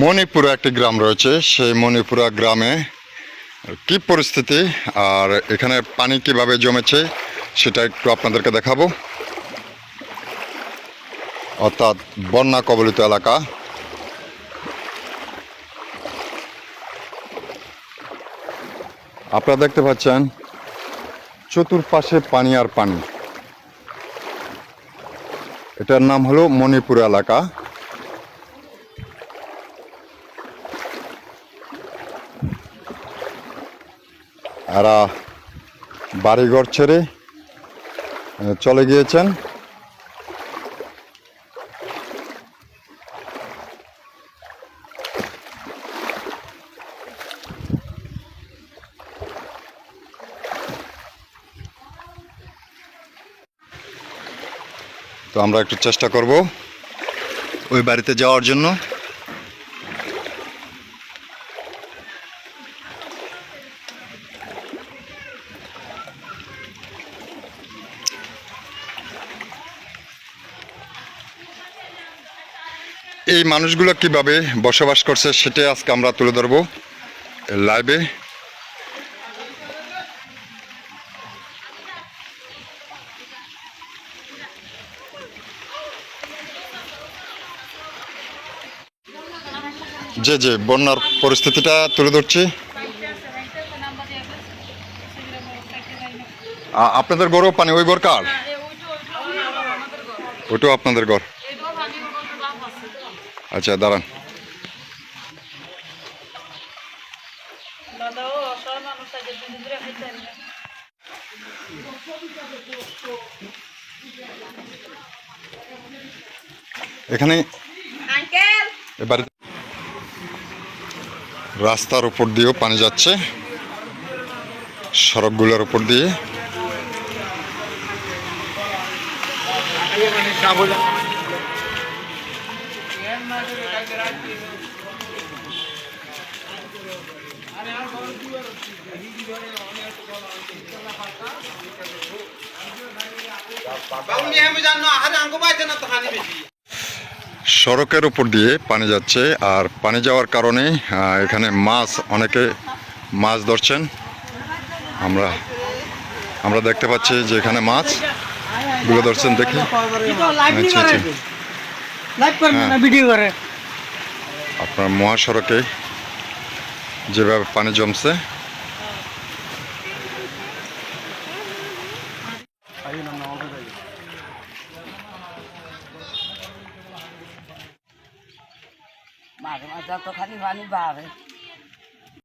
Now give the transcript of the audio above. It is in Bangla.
মণিপুরে একটি গ্রাম রয়েছে, সেই মণিপুরা গ্রামে কি পরিস্থিতি আর এখানে পানি কীভাবে জমেছে সেটা একটু আপনাদেরকে দেখাবো। অর্থাৎ বন্যা কবলিত এলাকা। আপনারা দেখতে পাচ্ছেন, চতুর্পাশে পানি আর পানি। এটার নাম হলো মণিপুর এলাকা। এরা বাড়িঘর ছেড়ে চলে গিয়েছেন। তো আমরা একটু চেষ্টা করব ওই বাড়িতে যাওয়ার জন্য। এই মানুষগুলো কীভাবে বসবাস করছে, সেটাই আজকে আমরা তুলে ধরবো লাইভে যে যে বন্যার পরিস্থিতিটা তুলে ধরছি। আপনাদের গরু পানি ওই ঘর কার? ওটাও আপনাদের ঘর। আচ্ছা দাঁড়ান। এখানে এবার রাস্তার উপর দিয়েও পানি যাচ্ছে, সড়কগুলোর উপর দিয়ে। বাউনি আমি জানো, আহারে আঙ্গো পাইছে না তো হানি বেশি। সড়কের উপর দিয়ে পানি যাচ্ছে আর পানি যাওয়ার কারণে এখানে মাছ অনেকে মাছ ধরছেন। আমরা আমরা দেখতে পাচ্ছি যে এখানে মাছগুলো ধরছেন দেখি। ভিডিও করে। আপনার মহাসড়কে যেভাবে পানি জমছে। મારે મજા તો ખાલી વાની ભાવે